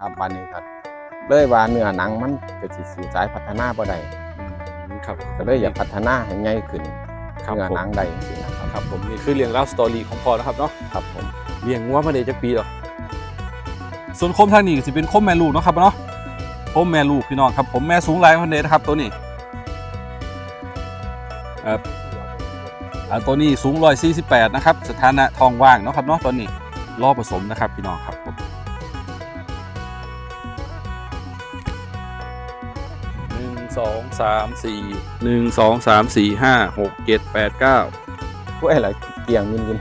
ครับบานนี้ครับเลยว่าเนื้อหนังมันก็สิสู่สายพัฒนาบ่ได้อืมครับ ก็เลยอยากพัฒนาให้ใหญ่ขึ้นครับเนื้อผมหนังได้สินะครับครับผมนี่คือเรื่องเล่าสตอรี่ของพ่อนะครับเนาะครับผมเลี้ยงงัวมาได้จักปีหรอส่วนโคมทางนี้ก็สิเป็นโคมแม่ลูกเนาะครับเนาะโคมแม่ลูกพี่น้องครับผมแม่สูงหลายพันเดนะครับตัวนี้เอ่ออ่าตัวนี้สูง148นะครับ สถานะทองว่างเนาะครับเนาะตัวนี้รอผสมนะครับพี่น้องครับ สองสามสี่หนึ่งสองสามสี่ห้าหกเจ็ดแปดเก้าพวกไอ้ละเกี่ยงยินยิน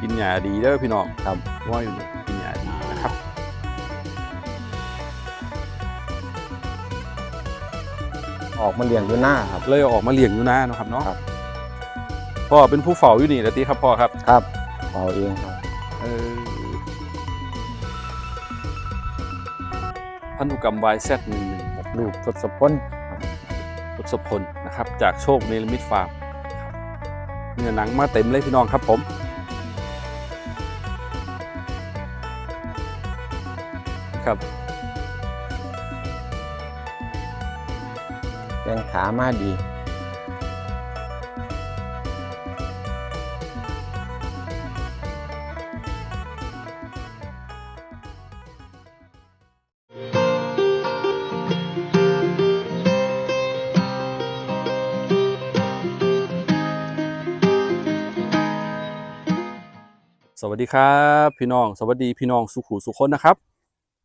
กินหญ้าดีเด้อพี่น้องครับ ว่าอยู่นี่กินหญ้าดีนะครับ ออกมาเลี้ยงอยู่หน้าครับ เลยเอาออกมาเลี้ยงอยู่นะเนาะครับเนาะครับ พ่อเป็นผู้เฝ้าอยู่นี่แล้วตีครับพ่อครับ ครับเอาเองครับ เออพันธุกรรม YZ 1 1 6ลูกทศพลครับทศพล นะครับจากโชคเนลมิตฟาร์มเนื้อหนังมาเต็มเลยพี่น้องครับผมครับแข้งขามาดี วัสดีครับพี่น้องสวัสดีพี่น้องสุขูสุคนนะครับ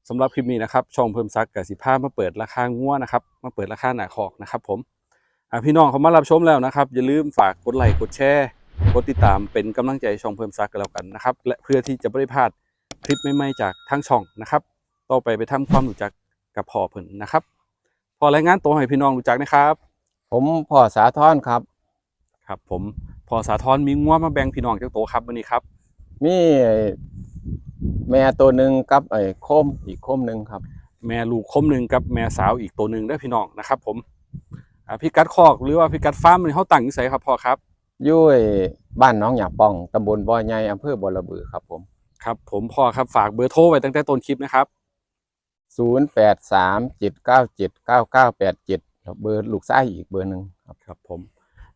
สำหรับคลิปนี้นะครับช่องเพิ่มซักกับสิภาพมาเปิดราคางัวนะครับมาเปิดราคาหนาคอกนะครับผมอ่าพี่น้องเขามารับชมแล้วนะครับ อย่าลืมฝากกดไลค์กดแชร์กดติดตามเป็นกำลังใจให้ช่องเพิ่มซักกันแล้วกันนะครับและเพื่อที่จะไม่ได้พลาดคลิปใหม่ๆจากทั้งช่องนะครับต่อไปไปทำความรู้จักกับพ่อเพิ่นนะครับ พอรายงานตัวให้พี่น้องรู้จักนะครับ ผมพ่อสาธรครับ ครับผมพอสาธรมีงัวมาแบ่งพี่น้องจากโตครับวันนี้ครับ มีไอ้แม่ตัวหนึ่งกับไอ้โคมอีกโคมหนึ่งครับ แม่ลูกคมหนึ่งกับแม่สาวอีกตัวหนึ่งได้อพี่น้องนะครับ ผมอ่าพี่กัดคอกหรือว่าพี่กัดฟาร์มนี่เขาตั้งอยู่ไสครับพ่อครับ อยู่ไอ้บ้านหน้องหยาป่องตำบลบ่อใหญ่อำเภอบัวระบือครับผม ครับ ผมพ่อครับฝากเบอร์โทรไว้ตั้งแต่ต้นคลิปนะครับศูนย์แปดสามเจ็ดเก้าเจ็ดเก้าเก้าแปดเจ็ดเบอร์ลูกซ้ายอีกเบอร์หนึ่งครับ ครับผม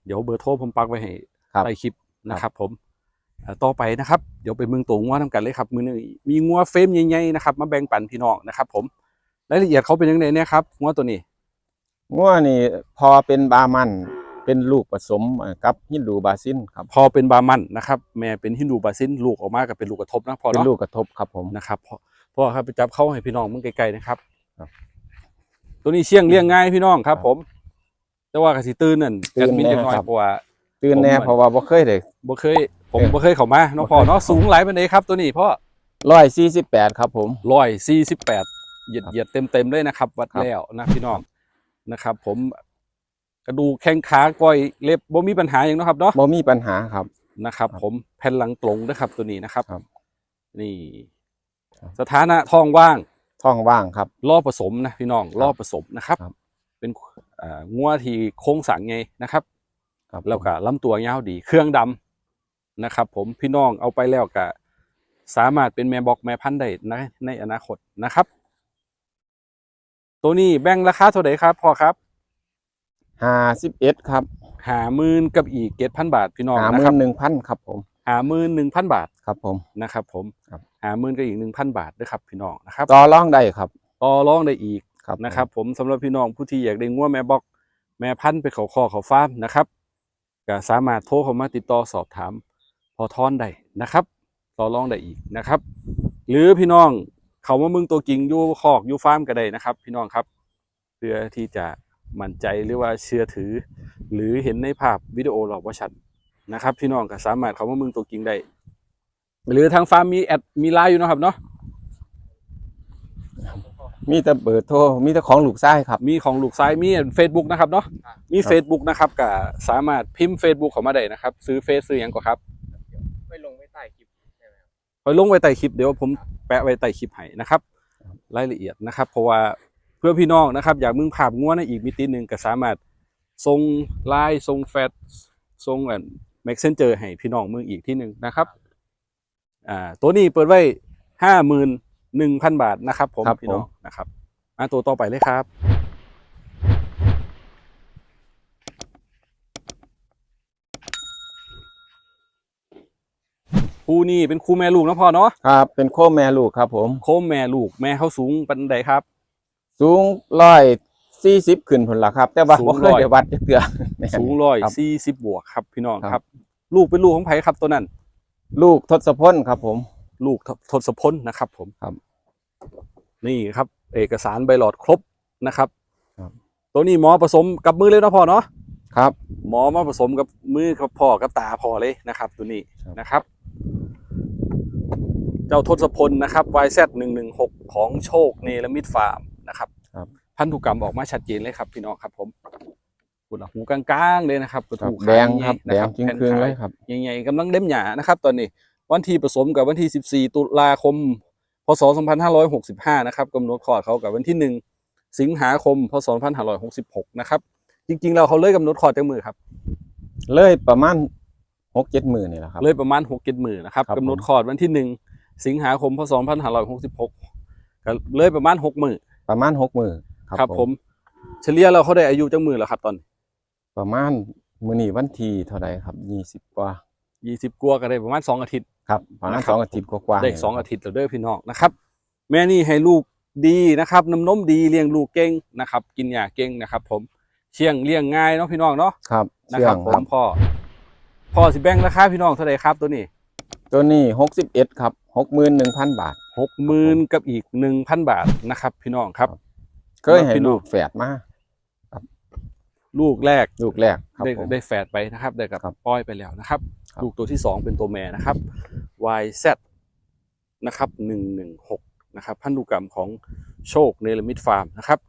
เดี๋ยวเบอร์โทรผมปักไว้ให้ครับ ใต้คลิปนะครับ ผมอ่า ต่อไปนะครับเดี๋ยวไปเมืองตัวงัวทำกันเลยครับมือหนึงมีงัวเฟรมใหญ่ๆนะครับมาแบ่งปันพี่น้องนะครับผมรายละเอียดเขาเป็นยังไงเนี่ยครับงัวตัวนี้งัวนี่พอเป็นบามันเป็นลูกผสมเอ่อกับฮินดูบาซินครับพอเป็นบามันนะครับแม่เป็นฮินดูบาซินลูกออกมากับเป็นลูกกระทบนะพอเป็นเนาะลูกกระทบครับผมนะครับพ่อพ่อครับไปจับเข้าให้พี่น้องมึงไกลๆนะครับครับ ตัวนี้เชี่ยงเลี้ยงง่ายพี่น้องครับ ผม แต่ว่ากสิตื่นนั่นตื่แอนดมินแน่จังน้อยครับเพราะว่าตื่นแน่ผมเพราะว่าบ่เคยได้บ่เคย ผมเออบ่เคยเข้ามาเนาะพ่อเนาะสูงหลายปานใดครับตัวนี้พ่อร้อยสี่สิบแปดครับผมร้อยสี่สิบแปดเหยียดครับเหยียดเต็มเต็มๆเลยนะครับ วัดครับแล้วนะพี่น้องนะครับ ผมกระดูกแข้งขาก้อยเล็บบ่มีปัญหาอย่างเนาะครับเนาะบ่มีปัญหาครับนะครับครับ ผมแผ่นหลังตรงนะครับตัวนี้นะครับครับนี่ครับสถานะท้องว่างท้องว่างครับล่อผสมนะพี่น้องล่อผสมนะครับครับเป็นเอ่องัวที่โค้งสังไงนะครับครับแล้วก็ลำตัวยาวดี เครื่องดำ นะครับผมพี่น้องเอาไปแล้วก็สามารถเป็นแม่บอกแม่พันธุ์ได้ในในอนาคตนะครับ ตัวนี้แบ่งราคาเท่าไหร่ครับพ่อครับห้าสิบเอ็ดครับหาหมื่นกับอีกเจ็ดพันบาทพี่น้องห้าหนะมื่ครันบหนึ่งพันครับผมหาหมื่นหนึ่งพันบาทครับผม นะครับผมครับ หาหมื่นกับอีกหนึ่งพันบาทด้วยครับพี่น้องนะครับต่อรองได้ครับต่อรองได้อีก ครับนะครับผมสำหรับพี่น้องผู้ที่อยากได้งัวแม่บอกแม่พันธุ์ไปเขาคอเขาฟาร์มนะครับก็สามารถโทรเข้ามาติดต่อสอบถาม พอทอนได้นะครับต่อรองได้อีกนะครับ หรือพี่น้องเขามามึงตัวจริงอยู่คอกอยู่ฟาร์มก็ได้นะครับ พี่น้องครับเพื่อที่จะมั่นใจหรือว่าเชื่อถือ หรือเห็นในภาพวิดีโอเราว่าชัดนะครับ พี่น้องก็สามารถเขามามึงตัวจริงได้หรือทางฟาร์มมีแอดมีไลน์อยู่เนาะครับเนาะมีแต่เบอร์โทรมีแต่ของลูกซ้ายครับ มีของลูกซ้ายมีเฟซบุ๊กนะครับเนาะมีครับ Facebook นะครับก็สามารถพิมพ์ Facebook เข้ามาได้นะครับ ซื้อเฟซซื้อหยังก็ครับ ไปลงไว้ใต้คลิปใช่ไหม ครับไปลงไว้ใต้คลิปเดี๋ยวผมแปะไว้ใต้คลิปให้นะครับ รายละเอียดนะครับ เพราะว่าเพื่อพี่น้องนะครับ อยากมึงภาพงัวในอีกมิติหนึ่งก็สามารถส่งไลน์ส่งแฟกส่งอันแม็กเซนเจอร์ให้พี่น้องมึงอีกที่หนึ่งนะครับอ่าตัวนี้เปิดไว้ห้าหมื่นหนึ่งพันบาทนะครับ ผมครับพี่น้องผมนะครับมาตัวต่อไปเลยครับ คู่นี้เป็นคู่แม่ลูกนะพ่อเนาะครับเป็นโคมแม่ลูกครับ ผม โคมแม่ลูกแม่เขาสูงปันใดครับ สูงร้อยสี่สิบขึ้นผลละครับ แต่ว่าสูงบ่เคยร้อย ได้วัดจักเตือแม่น สูงร้อยครับสี่สิบบวกครับพี่น้องครับครับลูกเป็นลูกของไผครับตัวนั้น ลูกทศพลครับผม ลูกททศพลนะครับ ผมครับนี่ครับ เอกสารใบหลอดครบนะครับครับ ตัวนี้หมอผสมกับมือเลยเนาะพ่อเนาะครับ หมอมาผสมกับมือกับพ่อกับตาพ่อเลยนะครับ ตัวนี้ครับ นะครับ เจ้าทศพลนะครับ YZ หนึ่งหนึ่งหกของโชคเนลมิดฟาร์มนะครับครับพันธุกรรมออกมาชัดเจนเลยครับพี่น้องครับผมปุ่นหูกลางๆเลยนะครับครับถูกแดขายงครับนะแดงจริงแผ่นคืงขายเลยครับใหญ่ๆกำลังเล่มหยานะครับ ตอนนี้วันที่ผสมกับวันที่ 14 ตุลาคม พศ 2565 นะครับกำหนดคลอดเขากับวันที่ 1 สิงหาคม พศ 2566 นะครับ จริงๆ เราเขาเลยกำหนดคลอดจังมือครับ เลยประมาณหกเจ็ดหมื่นนี่แหละครับ เลยประมาณ6กเจ็ดหมื่นนะครับครับกำหนดคลอดวันที่1 สิงหาคมพศ2566ก็เลยประมาณ6หมื่นประมาณหกหมื่นครับผม เฉลี่ยเราเขาได้อายุจังมือแล้วครับตอน ประมาณมื้อนี้วันที่เท่าไหร่ครับยี่สิบกว่า20กว่าก็ได้ประมาณ2อาทิตย์ครับประมาณนะครับสองอาทิตย์กว่าๆได้นี่แหละสองครับอาทิตย์แล้วเด้อพี่น้องนะครับ แม่นี่ให้ลูกดีนะครับน้ำนมดีเลี้ยงลูกเก่งนะครับ กินยาเก่งนะครับ ผมเชียงเลี้ยงง่ายเนาะพี่น้องเนาะครับนะเชื่คอรับงผครัมบพ่อพ่อสิแบ่งราคาพี่น้องเท่าไหร่ครับตัวนี้ ตัวนี้หกสิบเอ็ดครับ หกหมื่นหนึ่งพันบาท หกหมื่นกับอีกหนึ่งพันบาทนะครับ พี่น้องครับ เคยให้พี่น้องลูกแฝดมาลูกแรกลูกแรกครับได้ผม ได้แฝดไปนะครับ ได้กับครับป้อยไปแล้วนะครับ ครับ ลูกตัวที่สองเป็นตัวแม่นะครับ YZ นะครับหนึ่งหนึ่งหกนะครับพันธุกรรมของโชคเนลมิดฟาร์มนะครับ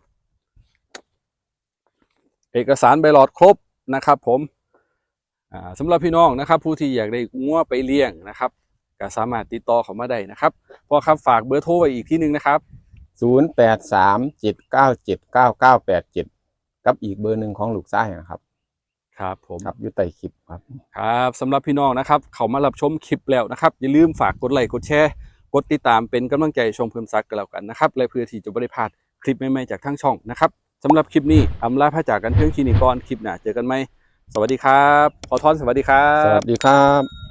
เอกสารใบหลอดครบนะครับ ผมอ่าสำหรับพี่น้องนะครับ ผู้ที่อยากได้งัวไปเลี้ยงนะครับ ก็สามารถติดต่อเขามาได้นะครับพอครับฝากเบอร์โทรไว้อีกที่หนึ่งนะครับศูนย์แปดสามเจ็ดเก้าเจ็ดเก้าเก้าแปดเจ็ดกับอีกเบอร์หนึ่งของลูกซ้ายนะครับ ครับผมครับอยู่ใต้คลิปครับครับสำหรับพี่น้องนะครับ เขามารับชมคลิปแล้วนะครับ อย่าลืมฝากกดไลค์กดแชร์กดติดตามเป็นกำลังใจชมเพิ่มซักกันแล้วกันนะครับและเพื่อที่จะบริพลาดคลิปใหม่ๆจากทั้งช่องนะครับสำหรับคลิปนี้อำลาพระจากกันเพียงทีนี้ก่อนคลิปหน้าเจอกันไหมสวัสดีครับ ขอทอนสวัสดีครัสวับสดีครับ